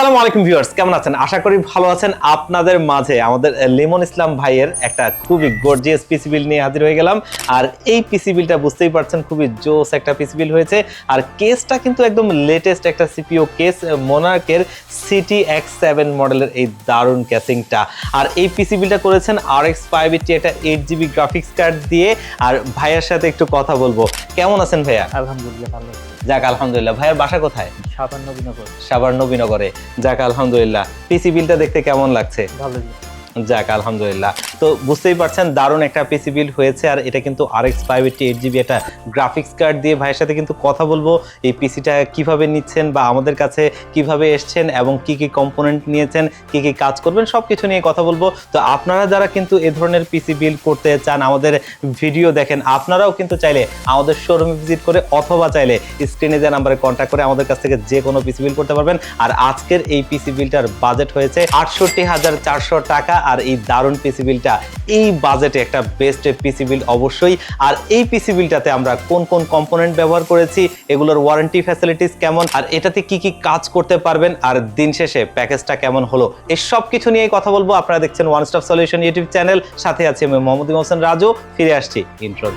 আসসালামু আলাইকুম ভিউয়ার্স, কেমন আছেন? আশা করি ভালো আছেন। আপনাদের মাঝে আমাদের লিমন ইসলাম ভাইয়ের একটা খুবই গর্জিয়াস পিসি বিল নিয়ে হাজির হয়ে গেলাম। আর এই পিসি বিলটা বুঝতেই পারছেন, খুবই জোস একটা পিসি বিল হয়েছে। আর কেসটা কিন্তু একদম লেটেস্ট একটা সিপিও কেস মোনার্কের সিটি এক্স সেভেন মডেলের এই দারুণ ক্যাসিংটা আর এই পিসি বিলটা করেছেন আর এক্স ফাইভ এইটটি একটা এইট জিবি গ্রাফিক্স কার্ড দিয়ে। আর ভাইয়ের সাথে একটু কথা বলব। কেমন আছেন ভাইয়া? আলহামদুলিল্লাহ, ভালো যাক আলহামদুলিল্লাহ। ভাইয়ের বাসা কোথায়? সাবার নবীনগর। সাবার নবীনগরে। যাক আলহামদুলিল্লাহ। পিসি বিলটা দেখতে কেমন লাগছে? ভালোই যাক, আলহামদুলিল্লাহ। তো বুঝতেই পারছেন, দারুণ একটা পিসি বিল হয়েছে, আর এটা কিন্তু R X five eighty eight GB একটা গ্রাফিক্স কার্ড দিয়ে ভাইয়ের সাথে কিন্তু কথা বলব, এই পিসিটা কীভাবে নিচ্ছেন বা আমাদের কাছে কীভাবে এসছেন এবং কি কি কম্পোনেন্ট নিয়েছেন, কি কি কাজ করবেন সব কিছু নিয়ে কথা বলব। তো আপনারা যারা কিন্তু এ ধরনের পিসি বিল করতে চান, আমাদের ভিডিও দেখেন, আপনারাও কিন্তু চাইলে আমাদের শোরুমে ভিজিট করে অথবা চাইলে স্ক্রিনে যে নাম্বারে কন্ট্যাক্ট করে আমাদের কাছ থেকে যে কোনো পিসি বিল করতে পারবেন। আর আজকের এই পিসি বিলটার বাজেট হয়েছে আটষট্টি হাজার চারশো টাকা আর এই দারুণ পিসি বিলটা, এই বাজেটে একটা বেস্ট পিসি বিল অবশ্যই। আর এই পিসি বিলটাতে আমরা কোন কোন কম্পোনেন্ট ব্যবহার করেছি, এগুলোর ওয়ারেন্টি ফ্যাসিলিটিস কেমন, আর এটাতে কি কি কাজ করতে পারবেন, আর দিন শেষে প্যাকেজটা কেমন হলো, এই সব কিছু নিয়ে কথা বলব। আপনারা দেখছেন one stop solution YouTube channel সাথে আছি আমি মোহাম্মদ হোসেন রাজু, ফিরে আসছি ইন্ট্রো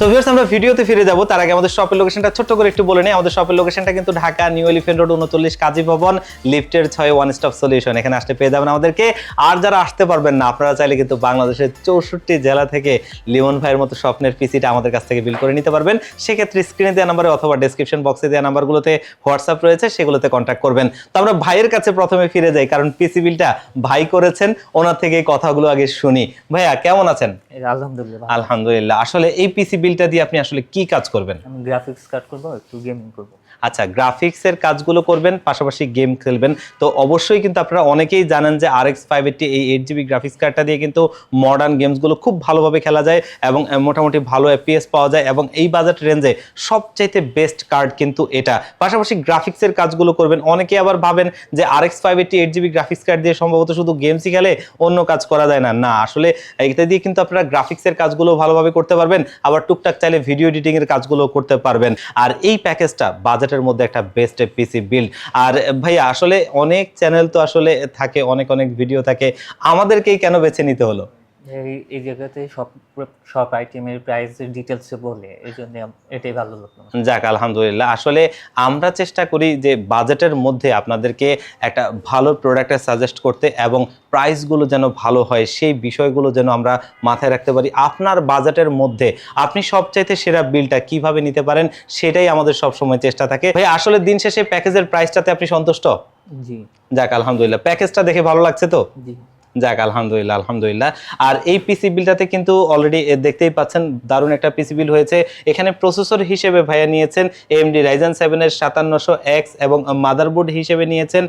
তো ভিউয়ার্স আমরা ভিডিওতে ফিরে যাব। তার আগে আমাদের শপের লোকেশনটা ছোট্ট করে একটু বলে নেই। আমাদের শপের লোকেশনটা কিন্তু ঢাকা নিউ এলিফেন্ট রোড উনচল্লিশ কাজী ভবন লিফটের ছয় ওয়ান স্টপ সলিউশন এখানে আসতে পেয়ে যাবেন আমাদেরকে। আর যারা আসতে পারবেন না আপনারা চাইলে কিন্তু বাংলাদেশের চৌষট্টি জেলা থেকে লিমন ভাইয়ের মতো স্বপ্নের পিসিটা আমাদের কাছ থেকে বিল করে নিতে পারবেন। সেক্ষেত্রে স্ক্রিনে দেওয়া নাম্বারে অথবা ডেসক্রিপশন বক্সে দেওয়া নাম্বারগুলোতে হোয়াটসঅ্যাপ রয়েছে সেগুলোতে কন্ট্যাক্ট করবেন। তো আমরা ভাইয়ের কাছে প্রথমে ফিরে যাই কারণ পিসি বিলটা ভাই করেছেন। ওনার থেকে এই কথাগুলো আগে শুনি। ভাইয়া কেমন আছেন? আলহামদুলিল্লাহ আলহামদুলিল্লাহ। আসলে এই পিসি বিলটা দিয়ে আপনি আসলে কি কাজ করবেন? আমি গ্রাফিক্স কাট করব একটু গেমিং করব। আচ্ছা গ্রাফিক্সের কাজগুলো করবেন, পাশাপাশি গেম খেলবেন। তো অবশ্যই কিন্তু আপনারা অনেকেই জানেন যে আর এক্স ফাইভ এই এইট জিবি গ্রাফিক্স কার্ডটা দিয়ে কিন্তু মডার্ন গেমসগুলো খুব ভালোভাবে খেলা যায় এবং মোটামুটি ভালো এপিএস পাওয়া যায় এবং এই বাজেট রেঞ্জে সবচাইতে বেস্ট কার্ড কিন্তু এটা। পাশাপাশি গ্রাফিক্সের কাজগুলো করবেন। অনেকে আবার ভাবেন যে R X five eight GB graphics card দিয়ে সম্ভবত শুধু গেমসই খেলে অন্য কাজ করা যায় না। না, আসলে এটা দিয়ে কিন্তু আপনারা গ্রাফিক্সের কাজগুলো ভালোভাবে করতে পারবেন। আবার টুকটাক চাইলে ভিডিও এডিটিং এর কাজগুলো করতে পারবেন। আর এই প্যাকেজটা বাজেটের মধ্যে একটা বেস্ট পিসি বিল্ড আর ভাইয়া, আসলে অনেক চ্যানেল তো আসলে থাকে, অনেক অনেক ভিডিও থাকে। আমাদেরকেই কেন বেছে নিতে হলো? এই এই জায়গাতে সব সব আইটেমের প্রাইস ডিটেলস বলে এই জন্য এটাই ভালো লাগল যাক আলহামদুলিল্লাহ। আসলে আমরা চেষ্টা করি যে বাজেটের মধ্যে আপনাদেরকে একটা ভালো প্রোডাক্টের সাজেস্ট করতে এবং প্রাইসগুলো যেন ভালো হয় সেই বিষয়গুলো যেন আমরা মাথায় রাখতে পারি। আপনার বাজেটের মধ্যে আপনি সবচাইতে সেরা বিলটা কীভাবে নিতে পারেন সেটাই আমাদের সবসময় চেষ্টা থাকে। ভাই আসলে দিন শেষে প্যাকেজের প্রাইসটাতে আপনি সন্তুষ্ট? জি। যাক আলহামদুলিল্লাহ। প্যাকেজটা দেখে ভালো লাগছে তো? জি। যাক, আলহামদুলিল্লাহ আলহামদুলিল্লাহ। আর এই পিসি বিলটাতে কিন্তু অলরেডি দেখতেই পাচ্ছেন, দারুণ একটা পিসি বিল হয়েছে। এখানে প্রসেসর হিসেবে ভাইয়া নিয়েছেন এমডি রাইজেন সেভেনের সাতান্নশো এক্স এবং মাদারবোর্ড হিসেবে নিয়েছেন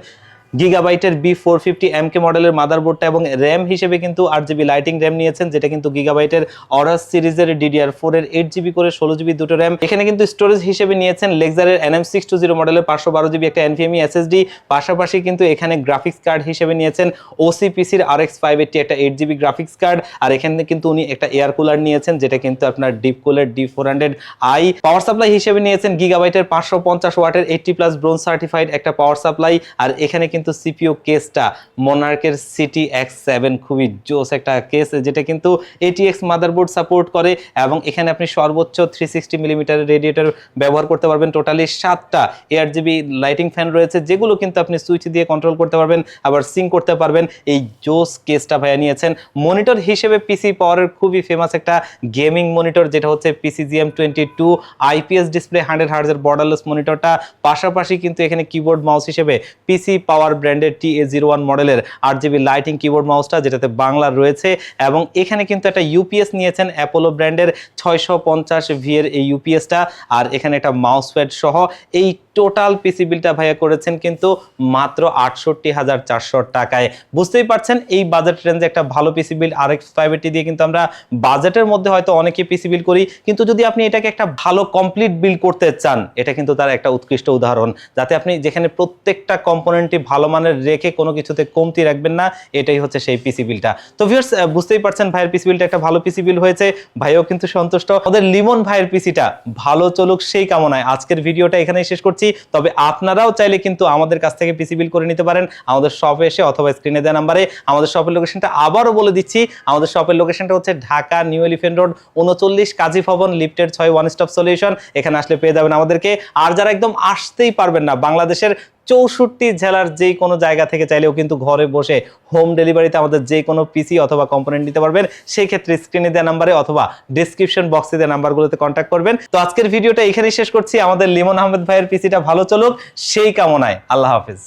গিগাবাইটের B four fifty M K মডেলের মাদারবোর্ডটা এবং র্যাম হিসেবে কিন্তু আট জিবি লাইটিং র্যাম নিয়েছেন, যেটা কিন্তু গিগাবাইটের অরাস সিরিজের ডিডিআর ফোর এর এইট জিবি করে ষোলো জিবি দুটো র্যাম এখানে কিন্তু স্টোরেজ হিসেবে নিয়েছেন লেক্সারের এনএম সিক্স টু জিরো মডেলের পাঁচশো বারো জিবি একটা এনভিএমই এসএসডি পাশাপাশি কিন্তু এখানে গ্রাফিক্স কার্ড হিসেবে নিয়েছেন ওসিপিসির আর এক্স ফাইভ এইটটি একটা এইট জিবি গ্রাফিক্স কার্ড আর এখানে কিন্তু উনি একটা এয়ার কুলার নিয়েছেন, যেটা কিন্তু আপনার deep cooler D four hundred I power supply হিসেবে নিয়েছেন গিগাবাইটের পাঁচশো পঞ্চাশ ওয়াটের এইটটি প্লাস ব্রোঞ্জ সার্টিফাইড একটা পাওয়ার সাপ্লাই আর এখানে কিন্তু সিপিও কেসটা মোনার্কের সিটি এক্স সেভেন খুবই জোস একটা কেস যেটা কিন্তু এটিএক্স মাদারবোর্ড সাপোর্ট করে এবং এখানে আপনি সর্বোচ্চ থ্রি সিক্সটি মিলিমিটারের রেডিয়েটর ব্যবহার করতে পারবেন। টোটালি সাতটা এয়ার জিবি লাইটিং ফ্যান রয়েছে, যেগুলো কিন্তু আপনি সুইচ দিয়ে কন্ট্রোল করতে পারবেন, আবার সিং করতে পারবেন। এই জোস কেসটা ভাইয়া নিয়েছেন। মনিটর হিসেবে পিসি পাওয়ারের খুবই ফেমাস একটা গেমিং মনিটর যেটা হচ্ছে PCGM twenty two IPS display hundred হার্জের borderless মনিটরটা পাশাপাশি কিন্তু এখানে কিবোর্ড মাউস হিসেবে পিসি পাওয়ার ব্র্যান্ডের টি এ জিরো ওয়ান মডেলের আট জিবি লাইটিং কিবোর্ড মাউসটা, যেটাতে বাংলা রয়েছে, এবং এখানে কিন্তু একটা ইউপিএস নিয়েছেন অ্যাপোলো ব্র্যান্ডের ছয়শো পঞ্চাশ ভি এর এই ইউপিএসটা আর এখানে একটা মাউস প্যাড সহ, এই টোটাল পিসি বিলটা ভাইয়া করেছেন কিন্তু মাত্র আটষট্টি হাজার চারশো টাকায়। বুঝতেই পারছেন, এই বাজেট রেঞ্জে একটা ভালো পিসি বিল আর এক্স ফাইভ দিয়ে কিন্তু আমরা বাজেটের মধ্যে হয়তো অনেকে পিসি বিল করি, কিন্তু যদি আপনি এটাকে একটা ভালো কমপ্লিট বিল করতে চান, এটা কিন্তু তার একটা উৎকৃষ্ট উদাহরণ, যাতে আপনি যেখানে প্রত্যেকটা কম্পোনেন্টই ভালো ভালো মানের রেখে কোনো কিছুতে কমতি রাখবেন না, এটাই হচ্ছে সেই পিসি বিলটা তো ভিউয়ার্স বুঝতেই পারছেন, ভাইয়ের পিসি বিলটা একটা ভালো পিসি বিল হয়েছে, ভাইও কিন্তু সন্তুষ্ট। আমাদের লিমন ভাইয়ের পিসিটা ভালো চলুক সেই কামনায়। আজকের ভিডিওটা এখানেই শেষ করছি, তবে আপনারাও চাইলে কিন্তু আমাদের কাছ থেকে পিসি বিল করে নিতে পারেন। আমাদের শপে এসে অথবা স্ক্রিনে দেওয়া নাম্বারে আমাদের শপের লোকেশনটা আবারও বলে দিচ্ছি, আমাদের শপের লোকেশনটা হচ্ছে ঢাকা নিউ এলিফেন্ট রোড, উনচল্লিশ কাজী ভবন লিফটেড ছয় ওয়ান স্টপ সলিউশন এখানে আসলে পেয়ে যাবেন আমাদেরকে। আর যারা একদম আসতেই পারবেন না, বাংলাদেশের চৌষট্টি জেলার যে কোনো জায়গা থেকে চাইলেও কিন্তু ঘরে বসে হোম ডেলিভারিতে আমাদের যে কোনো পিসি অথবা কম্পোনেন্ট নিতে পারবেন। সেই ক্ষেত্রে স্ক্রিনে দেওয়া নাম্বারে অথবা ডিসক্রিপশন বক্সে দেওয়া নাম্বারগুলোতে কন্ট্যাক্ট করবেন। তো আজকের ভিডিওটা এখানেই শেষ করছি। আমাদের লিমন আহমেদ ভাইয়ের পিসিটা ভালো চলুক, সেই কামনায় আল্লাহ হাফিজ।